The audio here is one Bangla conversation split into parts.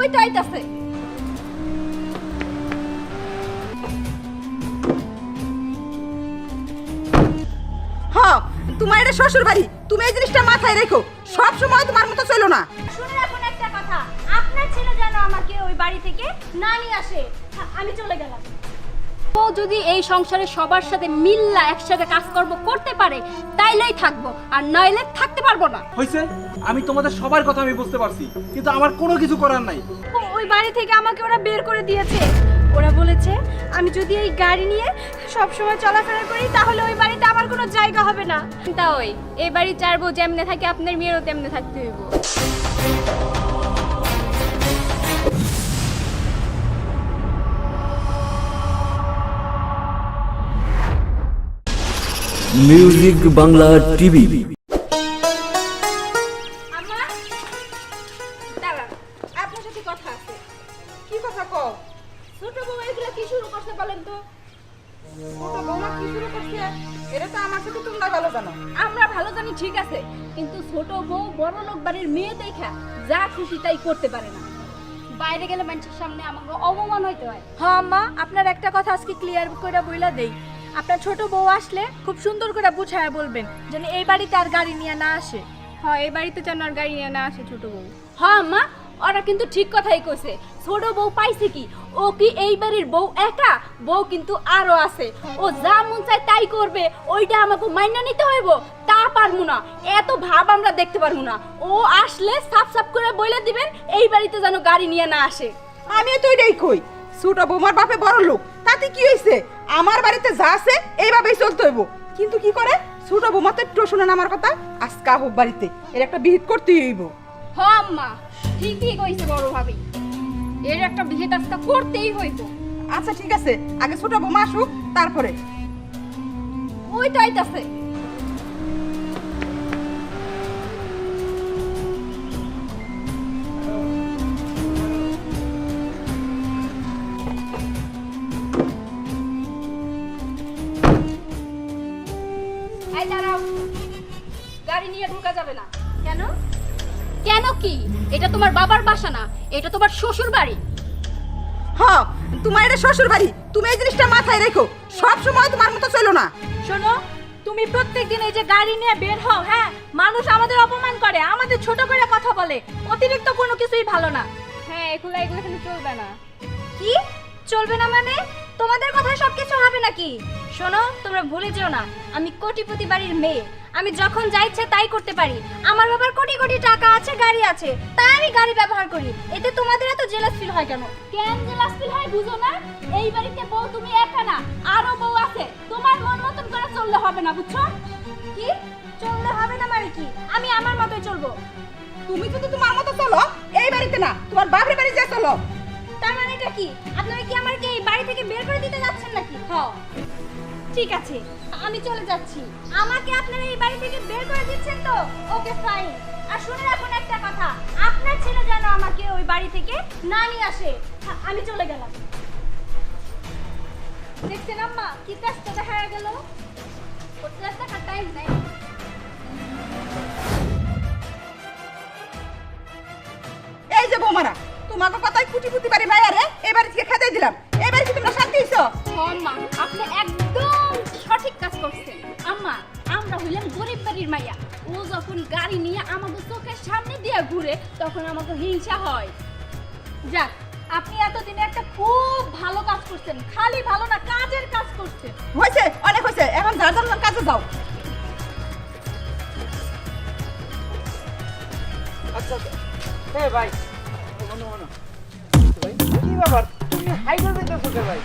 ওই তো আইতাছে। হ তোমার এটা শ্বশুর বাড়ি। তুমি এই জিনিসটা মাথায় রেখো। সব সময় তোমার মতো চলো না। শুনে রাখুন একটা কথা। আপনার ছেলে যেন আমাকে ওই বাড়ি থেকে না নিয়ে আসে আমি চলে গেলাম। ও যদি এই সংসারে সবার সাথে মিল্লা একসাথে কাজকর্ম করতে পারে তাইলেই থাকব। আর নইলে থাকতে পারব না। হয়েছে আমি তোমাদের সবার কথা আমি বুঝতে পারছি কিন্তু আমার কোনো কিছু করার নাই। ও- ওই বাড়ি থেকে আমাকে ওরা বের করে দিয়েছে। ওরা বলেছে আমি যদি এই গাড়ি নিয়ে সব সময় চলাফেরা করি তাহলে ওই বাড়িতে আমার কোনো জায়গা হবে না। তা ওই এই বাড়ি চার বউ যেমনে থাকে আপনার মেয়েরও তেমনে থাকতে হইব। মিউজিক বাংলা টিভি বাইরে গেলে মানুষের সামনে আমাকে অপমান হইতে হয়। হ্যাঁ মা আপনার একটা কথা আজকে ক্লিয়ার করে বইলা দেই। আপনার ছোট বউ আসলে খুব সুন্দর করে বুঝায় বলবেন যেন এই বাড়িতে আর গাড়ি নিয়ে না আসে। হ্যাঁ এই বাড়িতে যেন আর গাড়ি নিয়ে না আসে ছোট বউ। হ্যাঁ মা ওরা কিন্তু ঠিক কথাই কইছে। ছোট বউ পাইছে কি? ও কি এই বাড়ির বউ একা? বউ কিন্তু আরও আছে। ও যা মন চায় তাই করবে, ওইটা আমাকে মাইনা নিতে হইব, তা পারমু না। এত ভাব আমরা দেখতে পারব না। ও আসলে সাফ সাফ করে বলে দিবেন, এই বাড়িতে যেন গাড়ি নিয়ে না আসে। আমি তো এটাই কই। ছোট বৌমার বাপে বড় লোক, তাতে কি হয়েছে আমার বাড়িতে যা আছে, এইভাবেই চলতে হইব। কিন্তু কি করে? ছোট বৌমা তো একটু শোনে না আমার কথা। আজকা হোক বাড়িতে, এর একটা বিহিত করতেই হইব। হ আম্মা। ঠিকই কইছে বড় ভাবি। এর একটা বিহিত আজকে করতেই হইব। আচ্ছা ঠিক আছে। আগে ছোট বৌমা আসুক তারপরে। ওই তো আইতাছে। গাড়ি নিয়ে ঢোকা যাবে না। কি? এটা তোমার বাবার বাসা না এটা তোমার শ্বশুর বাড়ি হ তোমার এটা শ্বশুর বাড়ি তুমি এই জিনিসটা মাথায় রেখো। সব সময় তোমার মতো চলো না। শোনো তুমি প্রত্যেকদিন এই যে গাড়ি নিয়ে বের হও হ্যাঁ? মানুষ আমাদের অপমান করে আমাদের ছোট করে কথা বলে। অতিরিক্ত কোনো কিছুই ভালো না। হ্যাঁ এগুলো এগুলো কিন্তু চলবে না। কি? চলবে না মানে? তোমাদের কথায় সবকিছু হবে নাকি? শোনো তোমরা ভুলে যেও না আমি কোটিপতি বাড়ির মেয়ে। আমি যখন যা ইচ্ছে তাই করতে পারি। আমার বাবার কোটি কোটি টাকা আছে গাড়ি আছে। তাই আমি গাড়ি ব্যবহার করি। এতে তোমাদের এত জেলাস ফিল হয় কেন? কেন জেলাস ফিল হয় বুঝো না? এই বাড়িতে বউ তুমি একা না আরও বউ আছে। তোমার মন মতন করে চললে হবে না বুঝছ? কি? চললে হবে না মানে কি? আমি আমার মতোই চলবো। তুমি যদি তোমার মতো চলো এই বাড়িতে না তোমার বাপের বাড়ি যা চলো। তার মানে এটা কি? আপনারা কি আমাকে এই বাড়ি থেকে বের করে দিতে যাচ্ছেন নাকি? হ ঠিক আছে আমি চলে যাচ্ছি। আমাকে আপনারা এই বাড়ি থেকে বের করে দিচ্ছেন তো? ওকে ফাইন আর শুনে রাখুন একটা কথা আপনার ছেলে যেন আমাকে ওই বাড়ি থেকে না নিয়ে আসে। আমি চলে গেলাম। দেখছেন আম্মা কি ব্যস্ত দেখা গেল? টাকার টাইম নেই। এই যে বৌমারা তোমাকে কথাই কুটি কুটি বাড়ি মায়া রে এই বাড়ি থেকে খেতে দিলাম। এই বাড়ি থেকে তোমরা শান্তি হইছো? আম্মা আপনি একদম হইলাম গরিব বাড়ির মাইয়া। ও যখন গাড়ি নিয়ে আমাদের চোখের সামনে দিয়ে ঘুরে তখন আমাকে হিংসা হয়। যাক আপনি এতদিনে একটা খুব ভালো কাজ করছেন। খালি ভালো না কাজের কাজ করছেন। হয়েছে অনেক হয়েছে। এখন যার যার কাজে যাও। আচ্ছা ভাই। কি ব্যাপার? তুমি ভাই?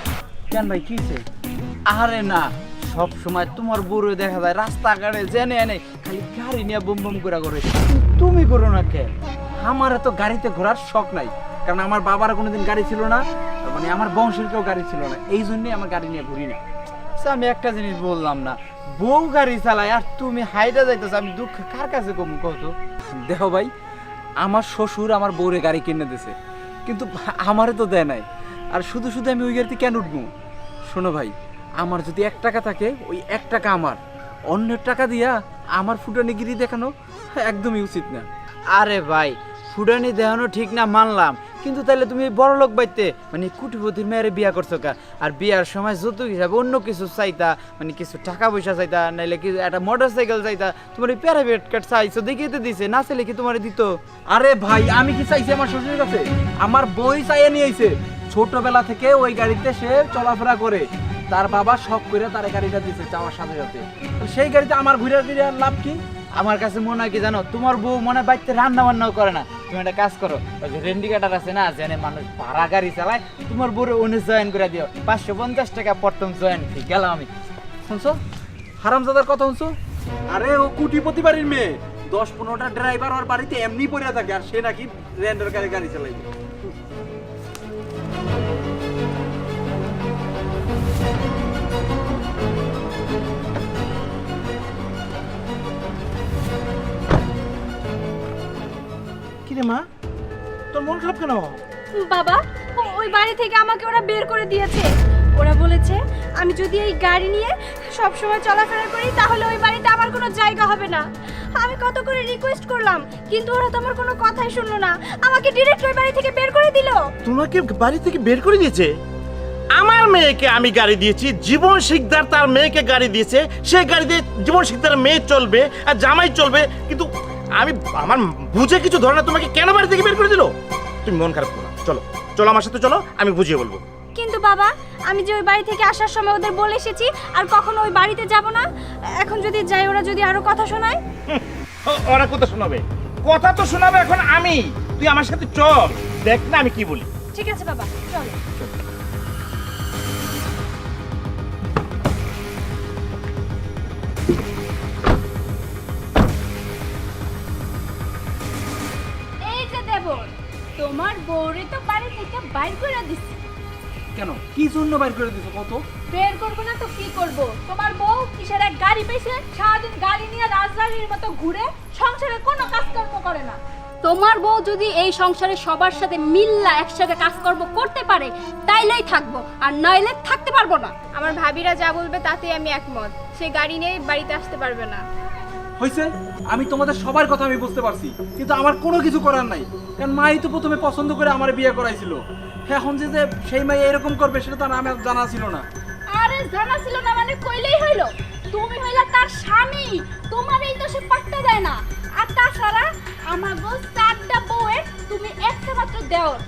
কেন ভাই কিছে আরে না সব সময় তোমার বউরে দেখা যায় রাস্তাঘাটে জেনে এনে খালি গাড়ি নিয়ে বম বম করে করে তুমি করো না কে আমার তো গাড়িতে ঘোরার শখ নাই। কারণ আমার বাবার কোনোদিন গাড়ি ছিল না মানে আমার বংশের কেউ গাড়ি ছিল না। এই জন্যই আমার গাড়ি নিয়ে ঘুরি না। আচ্ছা, আমি একটা জিনিস বললাম না বউ গাড়ি চালায় আর তুমি হাইডা যাইতেছো আমি দুঃখ কার কাছে কম কত? দেখো ভাই আমার শ্বশুর আমার বউরে গাড়ি কিনে দিছে কিন্তু আমারে তো দেয় নাই। আর শুধু শুধু আমি ওই গাড়িতে কেন উঠবো? শোনো ভাই আমার যদি এক টাকা থাকে ওই এক টাকা আমার। অন্যের টাকা দিয়া আমার ফুটানিগিরি দেখানো একদমই উচিত না। আরে ভাই ফুডানি দেখানো ঠিক না মানলাম। কিন্তু তাহলে তুমি বড় লোক বাইতে মানে কুটিপতির মেয়েরে বিয়া করছ কা? আর বিয়ার সময় যৌতুক হিসাবে অন্য কিছু চাইতা মানে কিছু টাকা পয়সা চাইতা নাইলে কি একটা মোটর সাইকেল চাইতা তোমার এই প্যারাবেট কার্ড চাইছো দেখিয়ে তো দিছে না চাইলে কি তোমার দিত? আরে ভাই আমি কি চাইছি আমার শ্বশুরের কাছে? আমার বই চাইয়ে নিয়েছে ছোটবেলা থেকে ওই গাড়িতে সে চলাফেরা করে। তার বাবা শখ করে তার গাড়িটা দিছে চাওয়ার সাথে সাথে। সেই গাড়িতে আমার ঘুরে ফিরে লাভ কি? আমার কাছে মনে হয় কি জানো, তোমার বউ মনে বাড়িতে রান্না বান্নাও করে না। তুমি একটা কাজ করো, ওই যে আছে না জেনে মানুষ ভাড়া গাড়ি চালায়, তোমার বউরে উনিশ জয়েন করে দিও। পাঁচশো পঞ্চাশ টাকা প্রথম জয়েন ফি গেলাম আমি। শুনছো? হারামজাদার কথা শুনছো? আরে, ও কুটিপতি বাড়ির মেয়ে। দশ পনেরোটা ড্রাইভার ওর বাড়িতে এমনি পড়ে থাকে, আর সে নাকি রেন্ডার গাড়ি গাড়ি চালাইবে মা। তোর মন খারাপ কেন? বাবা ওই বাড়ি থেকে আমাকে ওরা বের করে দিয়েছে। ওরা বলেছে আমি যদি এই গাড়ি নিয়ে সব সময় চলাফেরা করি তাহলে ওই বাড়িতে আমার কোনো জায়গা হবে না। আমি কত করে রিকোয়েস্ট করলাম কিন্তু ওরা তো আমার কোনো কথাই শুনলো না। আমাকে ডিরেক্ট ওই বাড়ি থেকে বের করে দিল। তোমাকে বাড়ি থেকে বের করে দিয়েছে? আমার মেয়েকে আমি গাড়ি দিয়েছি জীবন শিকদার তার মেয়েকে গাড়ি দিয়েছে। সেই গাড়িতে জীবন শিকদার মেয়ে চলবে আর জামাই চলবে কিন্তু আমি আমার বুঝে কিছু ধরে না তোমাকে কেন বাড়ি থেকে বের করে দিল? তুমি মন খারাপ করো চলো চলো আমার সাথে চলো আমি বুঝিয়ে বলব। কিন্তু বাবা আমি যে ওই বাড়ি থেকে আসার সময় ওদের বলে এসেছি আর কখনো ওই বাড়িতে যাব না। এখন যদি যাই ওরা যদি আরও কথা শোনায়? ওরা কথা শোনাবে। কথা তো শোনাবে এখন আমি। তুই আমার সাথে চল দেখ না আমি কি বলি। ঠিক আছে বাবা চলো। এই তোমার বউরে তো বাড়ি থেকে বাইর করে দিছি। কেন? কি জন্য বাইর করে দিছো কত বের করব না তো কি করব? তোমার বউ কিসের এক গাড়ি পেয়েছে? সারাদিন গাড়ি নিয়ে রাজধানীর মতো ঘুরে সংসারে কোনো কাজকর্ম করে না। তোমার বউ যদি এই সংসারে সবার সাথে মিল্লা একসাথে কাজকর্ম করতে পারে তাইলেই থাকব আর নইলে থাকতে পারব না। আমার ভাবিরা যা বলবে তাতে আমি একমত। সে গাড়ি নিয়ে বাড়িতে আসতে পারবে না। হয়েছে আমি তোমাদের সবার কথা আমি বুঝতে পারছি, কিন্তু আমার কোনো কিছু করার নাই। কারণ মাই তো প্রথমে পছন্দ করে আমার বিয়ে করাইছিল। এখন যে সেই মাই এরকম করবে, সেটা তো আমার জানা ছিল না। আরে জানা ছিল না মানে কইলেই হইল। তুমি হইলা তার স্বামী তোমার এই তো সে পাত্তা দেয় না। আর তাছাড়া আমার বউ চারটা বউয়ের তুমি একটা মাত্র দেওর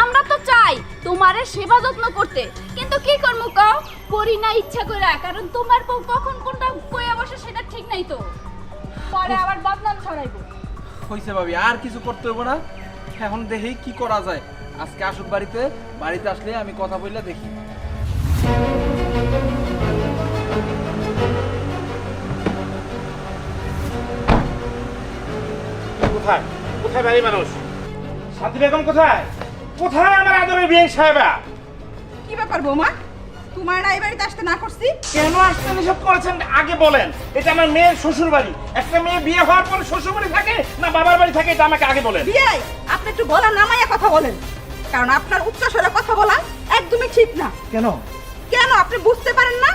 আমরা তো চাই তোমারে সেবা যত্ন করতে। কিন্তু কি করব কও? করি না ইচ্ছা করে কারণ তোমার বউ কখন কোনটা কইয়া বসে সেটা ঠিক নাই তো। পরে আবার বদনাম ছড়াইবো। হয়েছে ভাবি আর কিছু করতে হবে না। এখন দেখি কি করা যায়। আজকে আসুক বাড়িতে বাড়িতে আসলে আমি কথা বললে দেখি। কোথায়? কোথায় বাড়ি মানুষ? শান্তি বেগম কোথায়? কোথায় আমার আদরের বিয়ে সাহেবা কি ব্যাপার বৌমা? তোমার এই বাড়িতে আসতে না করছি? কেন আসতে নিষেধ করেছেন? আগে বলেন এটা আমার মেয়ের শ্বশুর বাড়ি একটা মেয়ে বিয়ে হওয়ার পরে শ্বশুর বাড়ি থাকে না বাবার বাড়ি থাকে এটা আমাকে আগে বলেন। বিয়াই আপনি একটু গলা নামাইয়া কথা বলেন। কারণ আপনার উচ্চ স্বরে কথা বলা একদমই ঠিক না। কেন? কেন? আপনি বুঝতে পারেন না?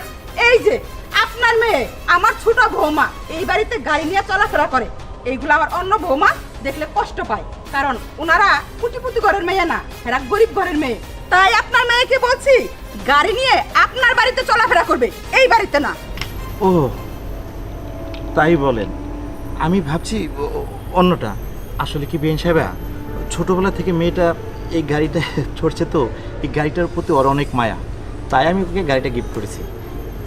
এই যে আপনার মেয়ে আমার ছোট বৌমা এই বাড়িতে গাড়ি নিয়ে চলাফেরা করে। এইগুলো আমার অন্য বৌমা দেখলে কষ্ট পায়। কারণ ওনারা কুটিপুটি ঘরের মেয়ে না এরা গরিব ঘরের মেয়ে। তাই আপনার মেয়েকে বলছি গাড়ি নিয়ে আপনার বাড়িতে চলাফেরা করবে এই বাড়িতে না। ও তাই বলেন। আমি ভাবছি অন্যটা। আসলে কি বেন সাহেবা ছোটবেলা থেকে মেয়েটা এই গাড়িটা চড়ছে তো এই গাড়িটার প্রতি ওর অনেক মায়া। তাই আমি ওকে গাড়িটা গিফট করেছি।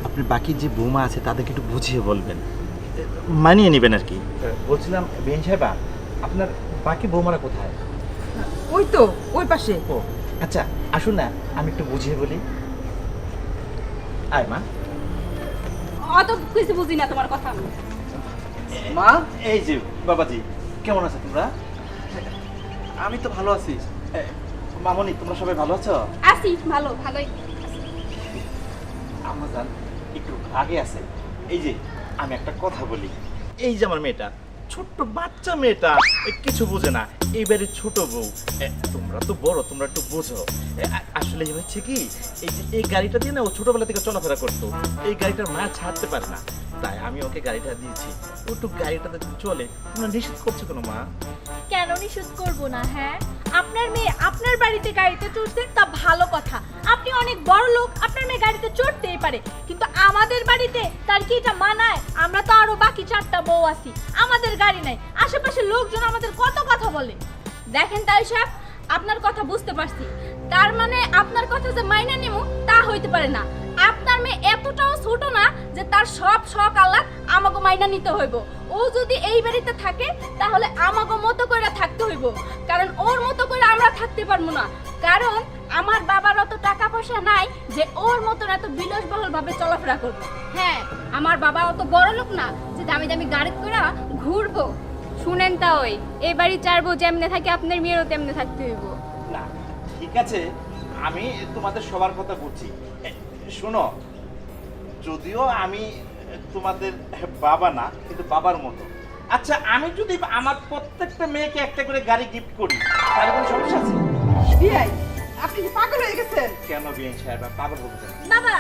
আপনি বাকি যে বৌমা আছে তাদেরকে একটু বুঝিয়ে বলবেন। মানিয়ে নেবেন আর কি। বলছিলাম বেন সাহেবা আপনার বাকি বৌমারা কোথায়? ওই তো ওই পাশে। ও আচ্ছা আসুন না আমি একটু বুঝিয়ে বলি। আয় মা। অত কিছু বুঝি না তোমার কথা আমি। মা এই যে বাবাজি কেমন আছো তোমরা? আমি তো ভালো আছি। মামনি তোমরা সবাই ভালো আছো? আসি ভালো ভালোই। আমার জান একটু আগে আছে। এই যে আমি একটা কথা বলি। এই যে আমার মেয়েটা ছোট্ট বাচ্চা মেয়েটা কিছু বোঝে না। এইবারে ছোট বউ। তোমরা তো বড়, তোমরা একটু বোঝো। আসলে হচ্ছে কি, এই যে এই গাড়িটা দিয়ে না ও ছোটবেলা থেকে চলাফেরা করতো, এই গাড়িটার মা ছাড়তে পারে না। তাই আমি ওকে গাড়িটা দিয়েছি। ও একটু গাড়িটাতে চলে, তোমরা নিষেধ করছ কোনো, মা? কেন নিষেধ করব না হ্যাঁ? আপনার মেয়ে আপনার বাড়িতে গাড়িতে চড়ছে, তা ভালো কথা। অনেক বড় লোক আপনার মেয়ে গাড়িতে চড়তেই পারে, কিন্তু আমাদের বাড়িতে তার কি এটা মানায়? আমরা তো আরও বাকি চারটা বউ আছি, আমাদের গাড়ি নাই আশেপাশের লোকজন আমাদের কত কথা বলে। দেখেন তাই সাহেব, আপনার কথা বুঝতে পারছি। তার মানে আপনার কথা যে মাইনে নিমু, তা হইতে পারে না। আপনার মেয়ে এতটাও ছোট না যে তার সব শখ আল্লাহ আমাকে মাইনা নিতে হইব। ও যদি এই বাড়িতে থাকে, তাহলে আমাকে মতো করে থাকতে হইব। কারণ ওর মতো করে আমরা থাকতে পারব না। কারণ আমার বাবার অত টাকা পয়সা নাই যে ওর মতন এত বিলাসবহুল ভাবে চলাফেরা করব। হ্যাঁ আমার বাবা অত বড় লোক না যে দামি দামি গাড়ি করে ঘুরবো। শুনেন তা ওই এই বাড়ি যেমনে থাকে আপনার মেয়েরও তেমনে থাকতে হইব। না ঠিক আছে আমি তোমাদের সবার কথা বলছি এ, শোনো যদিও আমি তোমাদের বাবা না কিন্তু বাবার মতো। আচ্ছা আমি যদি আমার প্রত্যেকটা মেয়েকে একটা করে গাড়ি গিফট করি তাহলে কোনো সমস্যা আছে? বিয়াই আপনি কি পাগল হয়ে গেছেন? কেন বিয়ে সাহেব পাগল বলতে বাবা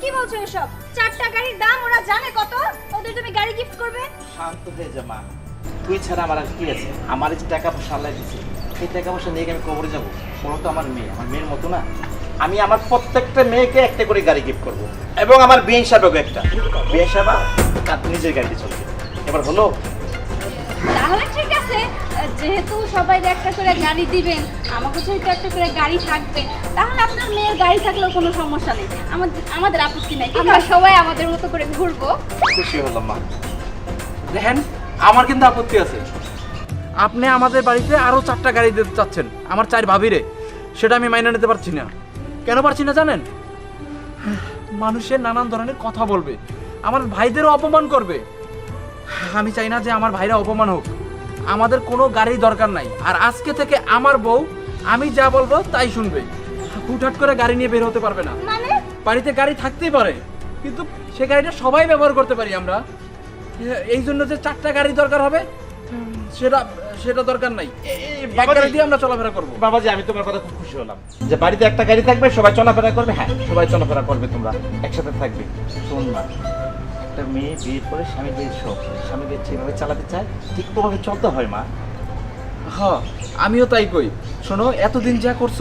কি বলছো এসব? চারটা গাড়ির দাম ওরা জানে কত? ওদের তুমি গাড়ি গিফট করবে? শান্ত হয়ে যা মা। তুই ছাড়া আমার আর কি আছে? আমার যে টাকা পয়সা আল্লাহ দিছে এই টাকা পয়সা নিয়ে আমি কবরে যাব? ওরা তো আমার মেয়ে আমার মেয়ের মতো না? আমি আমার প্রত্যেকটা মেয়েকে একটা করে গাড়ি গিফট করব এবং আমার বিয়ে সাহেবকে একটা। বিয়ে সাহেব তার নিজের গাড়িতে চলবে। এবার হলো তাহলে যেহেতু সবাই একটা করে গাড়ি দিবেন আমাকে যেহেতু একটা করে গাড়ি থাকবে তাহলে আপনার মেয়ের গাড়ি থাকলেও কোনো সমস্যা নেই। আমাদের আমাদের আপত্তি নেই। আমরা সবাই আমাদের মতো করে ঘুরবো। খুশি হলাম মা। দেখেন আমার কিন্তু আপত্তি আছে। আপনি আমাদের বাড়িতে আরও চারটা গাড়ি দিতে চাচ্ছেন আমার চার ভাবিরে। সেটা আমি মাইনে নিতে পারছি না। কেন পারছি না জানেন? মানুষের নানান ধরনের কথা বলবে। আমার ভাইদেরও অপমান করবে। আমি চাই না যে আমার ভাইরা অপমান হোক। আমাদের কোনো গাড়ি দরকার নাই। আর আজকে থেকে আমার বউ আমি যা বলব তাই শুনবে। হুটহাট করে গাড়ি নিয়ে বের হতে পারবে না। মানে? বাড়িতে গাড়ি থাকতেই পারে কিন্তু সে গাড়িটা সবাই ব্যবহার করতে পারি আমরা। এই জন্য যে চারটা গাড়ি দরকার হবে সেটা সেটা দরকার নাই। গাড়ি দিয়ে আমরা চলাফেরা করব। বাবাজি আমি তোমার কথা খুব খুশি হলাম। যে বাড়িতে একটা গাড়ি থাকবে সবাই চলাফেরা করবে? হ্যাঁ সবাই চলাফেরা করবে তোমরা। একসাথে থাকবে। শোন না একটা মেয়ে বিয়ের পরে স্বামী বিয়ের শখ স্বামীকে যেভাবে চালাতে চায়, ঠিক তোমাকে চলতে হয় মা। হ, আমিও তাই কই। শোনো, এতদিন যা করছ,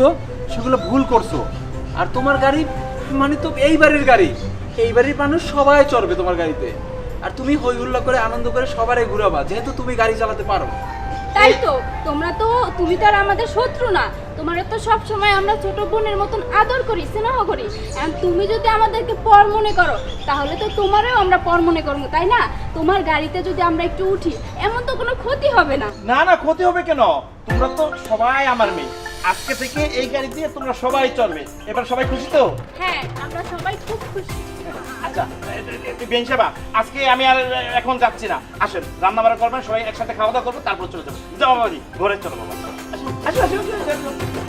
সেগুলো ভুল করছ। আর তোমার গাড়ি মানে তো এই বাড়ির গাড়ি। এই বাড়ির মানুষ সবাই চড়বে তোমার গাড়িতে। আর তুমি হই হুল্লা করে আনন্দ করে সবারই ঘুরাবা, যেহেতু তুমি গাড়ি চালাতে পারো। তাই তো তোমরা তো তুমি তো আর আমাদের শত্রু না। তোমার তো সব সময় আমরা ছোট বোনের মতন আদর করি স্নেহ করি। আর তুমি যদি আমাদেরকে পর মনে করো তাহলে তো তোমারও আমরা পর মনে করব তাই না? তোমার গাড়িতে যদি আমরা একটু উঠি এমন তো কোনো ক্ষতি হবে না। না না ক্ষতি হবে কেন? তোমরা তো সবাই আমার মেয়ে। আজকে থেকে এই গাড়ি দিয়ে তোমরা সবাই চলবে। এবার সবাই খুশি তো? হ্যাঁ আমরা সবাই খুব খুশি। আচ্ছা বেন সাহেবা আজকে আমি আর এখন যাচ্ছি না। আসেন রান্না বাড়া করবেন সবাই একসাথে খাওয়া দাওয়া করব তারপর চলে যাব। যাও বাবাজি ঘরে চলো বাবা। আসুন আসুন আসুন আসো, আসো, আসো।